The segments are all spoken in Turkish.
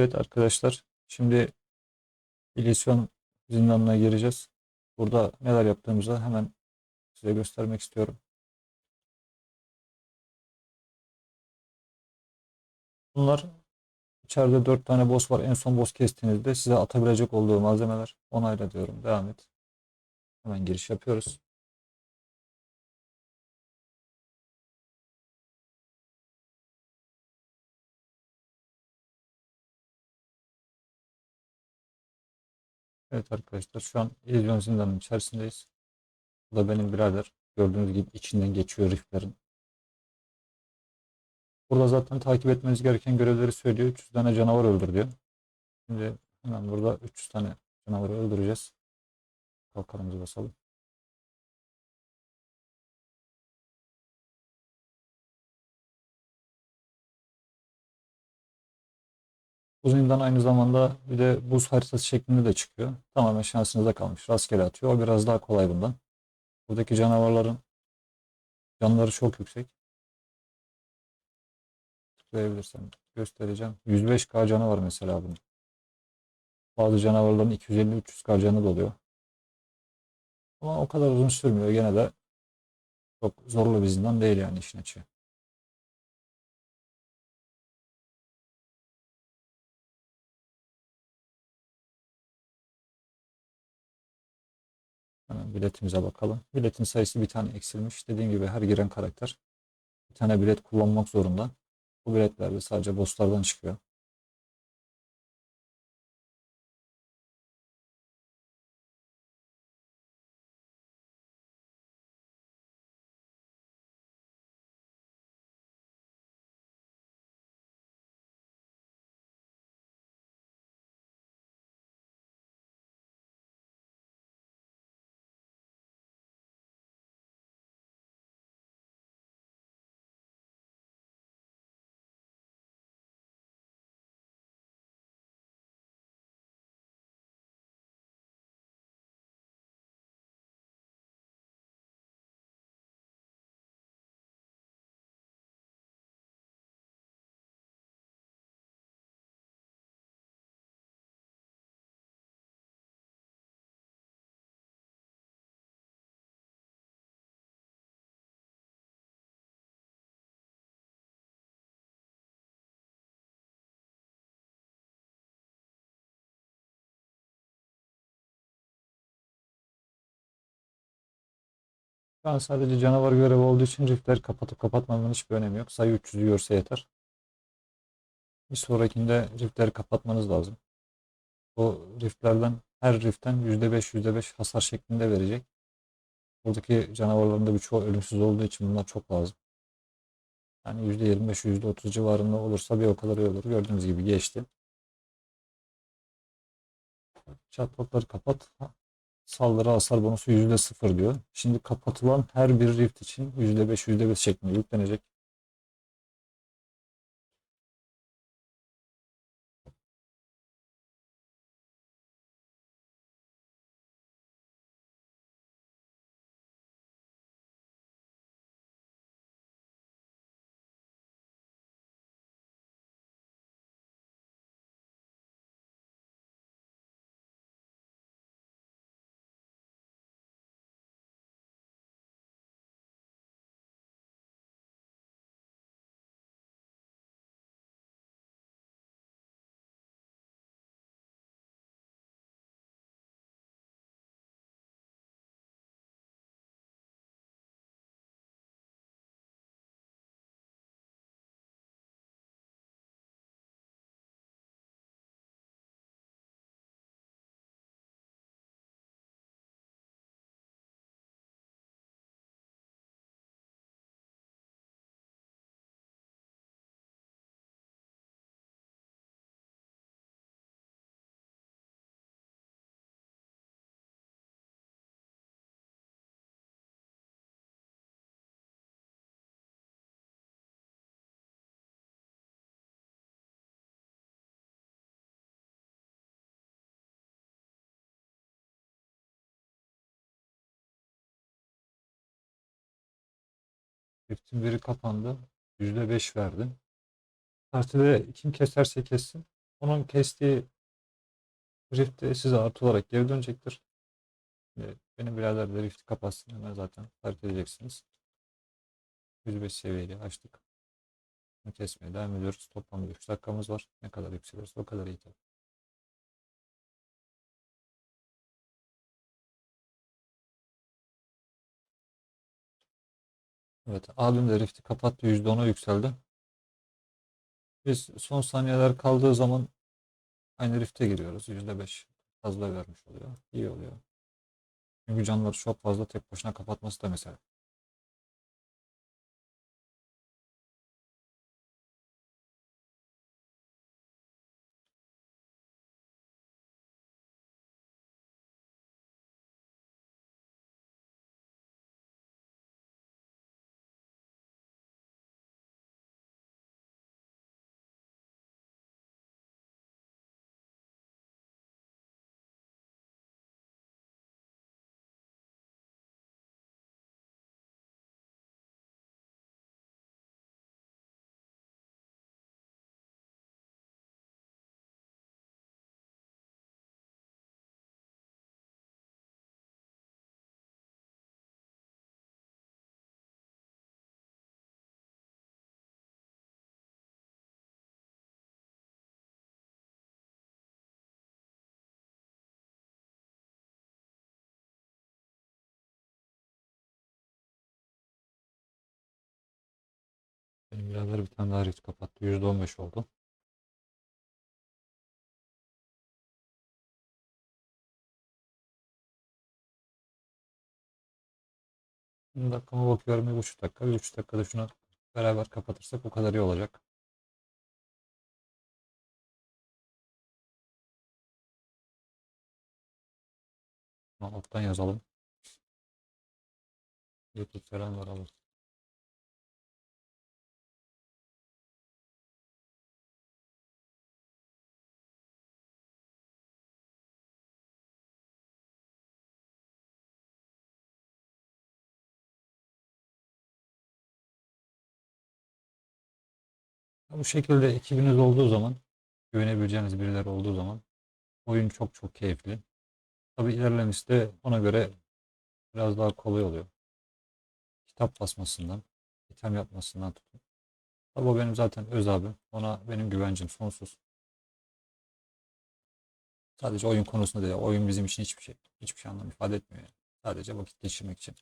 Evet arkadaşlar, şimdi ilisyon zindanına gireceğiz. Burada neler yaptığımızı hemen size göstermek istiyorum. Bunlar içeride 4 tane boss var. En son boss kestiğinizde size atabilecek olduğu malzemeler. Onayla diyorum. Devam et. Hemen giriş yapıyoruz. Evet arkadaşlar şu an İllüzyon zindanının içerisindeyiz. Bu da benim birader. Gördüğünüz gibi içinden geçiyor riftlerin. Burada zaten takip etmeniz gereken görevleri söylüyor. 300 tane canavar öldür diyor. Şimdi hemen burada 300 tane canavarı öldüreceğiz. Kalkanımızı basalım. Bu zindan aynı zamanda bir de buz haritası şeklinde de çıkıyor. Tamamen şansınıza kalmış. Rastgele atıyor. O biraz daha kolay bundan. Buradaki canavarların canları çok yüksek. Tıklayabilirsem göstereceğim. 105k canı var mesela bunun. Bazı canavarların 250-300k canı da oluyor. Ama o kadar uzun sürmüyor. Gene de çok zorlu bir zindan değil yani işin açığı. Hemen biletimize bakalım. Biletin sayısı bir tane eksilmiş. Dediğim gibi her giren karakter bir tane bilet kullanmak zorunda. Bu biletler de sadece bosslardan çıkıyor. Şu an sadece canavar görevi olduğu için riftleri kapatıp kapatmamanın hiçbir önemi yok. Sayı 300'ü görse yeter. Bir sonrakinde riftleri kapatmanız lazım. Bu riftlerden her riften %5 %5 hasar şeklinde verecek. Buradaki canavarların da birçoğu ölümsüz olduğu için bunlar çok lazım. Yani %25 %30 civarında olursa bir o kadar iyi olur. Gördüğünüz gibi geçti. Chatbotları kapat. Saldırı hasar bonusu %0 diyor. Şimdi kapatılan her bir rift için %5 %5 şeklinde yüklenecek. Rift'in biri kapandı. %5 verdi. Partide kim keserse kessin. Onun kestiği Rift de size artı olarak geri dönecektir. Benim birader de Rift'i kapatsın hemen zaten fark edeceksiniz. 105 seviyeyi açtık. Kesmeye devam ediyoruz. Toplam 3 dakikamız var. Ne kadar yükselirse o kadar iyi tabii. Evet, abim de Rift'i kapattı. %10'a yükseldi. Biz son saniyeler kaldığı zaman aynı Rift'e giriyoruz. %5 fazla vermiş oluyor. İyi oluyor. Çünkü canları çok fazla tek başına kapatması da mesela. Benim birader bir tane daha Rift kapattı. %15 oldu. Bir dakikama bakıyorum. Bir buçuk dakika. Bir dakikada şunu beraber kapatırsak o kadar iyi olacak. Alttan yazalım. YouTube selam var alır. Bu şekilde ekibiniz olduğu zaman, güvenebileceğiniz birileri olduğu zaman oyun çok çok keyifli. Tabii ilerlemesi de ona göre biraz daha kolay oluyor. Kitap basmasından, item yapmasından tutun. Tabii o benim zaten öz abim. Ona benim güvencim sonsuz. Sadece oyun konusunda değil. Oyun bizim için hiçbir şey, hiçbir şey anlam ifade etmiyor. yani. Sadece vakit geçirmek için.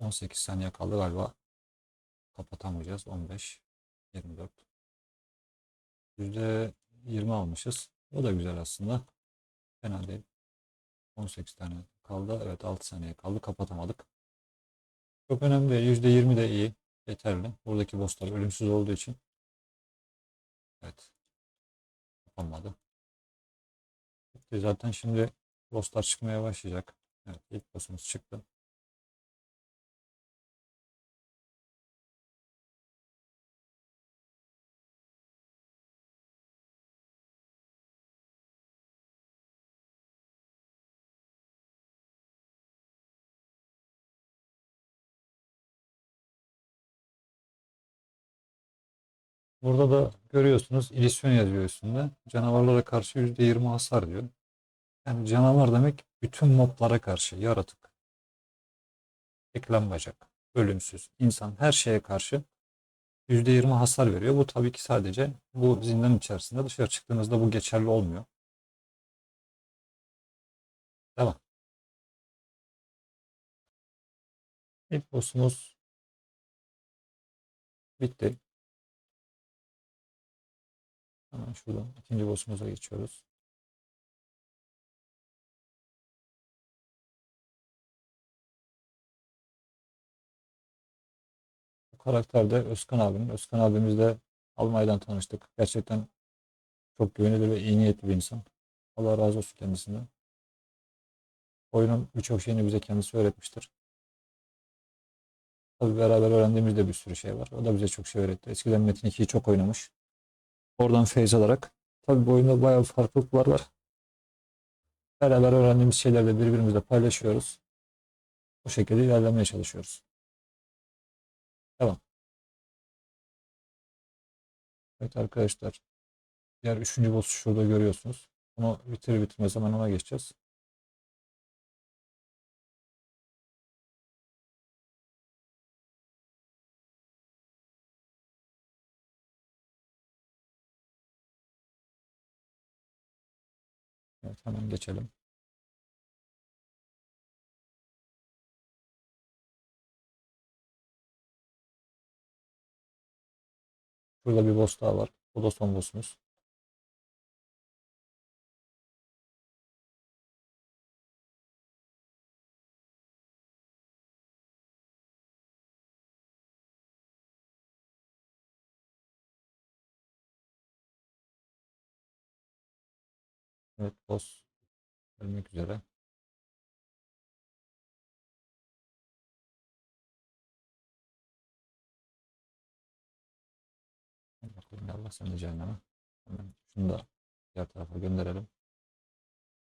18 saniye kaldı galiba. Kapatamayacağız. 15, 24. %20 almışız. O da güzel aslında. Fena değil. 18 tane kaldı. Evet 6 saniye kaldı. Kapatamadık. Çok önemli değil. %20 de iyi. Yeterli. Buradaki bosslar ölümsüz olduğu için. Evet. Kapanmadı. Zaten şimdi bosslar çıkmaya başlayacak. Evet ilk boss'umuz çıktı. Burada da görüyorsunuz ilisyon yazıyor üstünde. Canavarlara karşı %20 hasar diyor. Yani canavar demek bütün moblara karşı yaratık, eklem bacak, ölümsüz, insan her şeye karşı %20 hasar veriyor. Bu tabii ki sadece bu zindan içerisinde dışarı çıktığınızda bu geçerli olmuyor. Devam. İlk boss'umuz bitti. Hemen şuradan ikinci boss'umuza geçiyoruz. Bu karakter de Özkan abinin. Özkan abimizle Almanya'dan tanıştık. Gerçekten çok güvenilir ve iyi niyetli bir insan. Allah razı olsun kendisinden. Oyunun birçok şeyini bize kendisi öğretmiştir. Tabii beraber öğrendiğimiz de bir sürü şey var. O da bize çok şey öğretti. Eskiden Metin 2'yi çok oynamış. Oradan feyz alarak. Tabii bu oyunda bayağı farklılıklar var. Beraber öğrendiğimiz şeyleri de birbirimizle paylaşıyoruz. Bu şekilde ilerlemeye çalışıyoruz. Devam. Evet arkadaşlar. Diğer üçüncü boss'u şurada görüyorsunuz. Onu bitirir bitirmez hemen ona geçeceğiz. Evet hemen geçelim. Burada bir boss daha var. O da son boss'umuz. Evet boss ölmek üzere. Bakalım Allah sen de cehenneme. Hemen şunu da diğer tarafa gönderelim.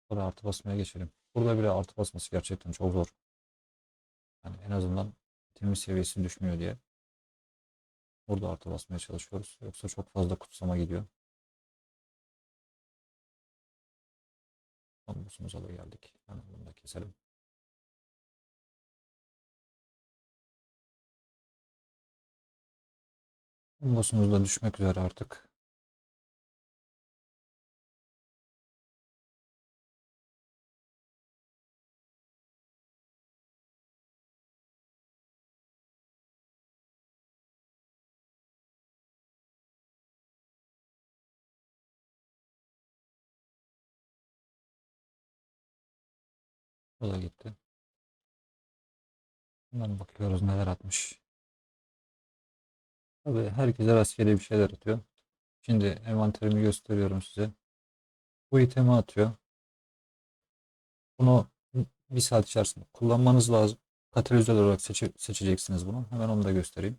Sonra artı basmaya geçelim. Burada bile artı basması gerçekten çok zor. Yani en azından bitirmiş seviyesi düşmüyor diye. Burada artı basmaya çalışıyoruz. Yoksa çok fazla kutsama gidiyor. Boss'umuza da geldik. Hemen bunu da keselim. Boss'umuz da düşmek üzere artık. O da gitti. Hemen bakıyoruz neler atmış. Tabii herkese rastgele bir şeyler atıyor. Şimdi envanterimi gösteriyorum size. Bu itemi atıyor. Bunu bir saat içerisinde kullanmanız lazım. Katalizör olarak seçe- seçeceksiniz bunu. Hemen onu da göstereyim.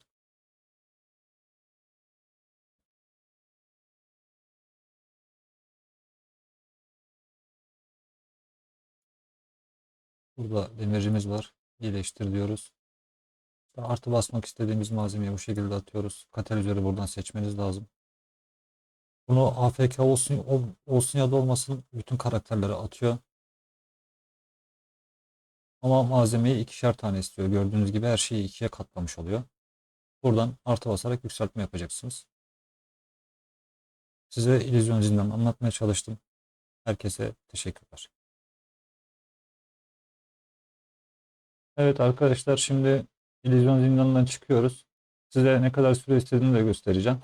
Burada demircimiz var. İyileştir diyoruz. Artı basmak istediğimiz malzemeyi bu şekilde atıyoruz. Katalizörü buradan seçmeniz lazım. Bunu AFK olsun ol- olsun ya da olmasın bütün karakterlere atıyor. Ama malzemeyi ikişer tane istiyor. Gördüğünüz gibi her şeyi ikiye katlamış oluyor. Buradan artı basarak yükseltme yapacaksınız. Size illüzyon zindanı anlatmaya çalıştım. Herkese teşekkürler. Evet arkadaşlar şimdi illüzyon zindanından çıkıyoruz. Size ne kadar süre istediğini de göstereceğim.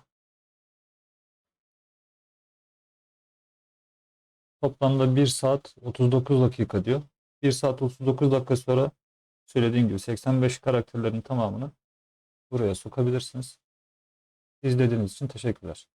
Toplamda 1 saat 39 dakika diyor. 1 saat 39 dakika sonra söylediğim gibi 85 karakterlerin tamamını buraya sokabilirsiniz. İzlediğiniz için teşekkürler.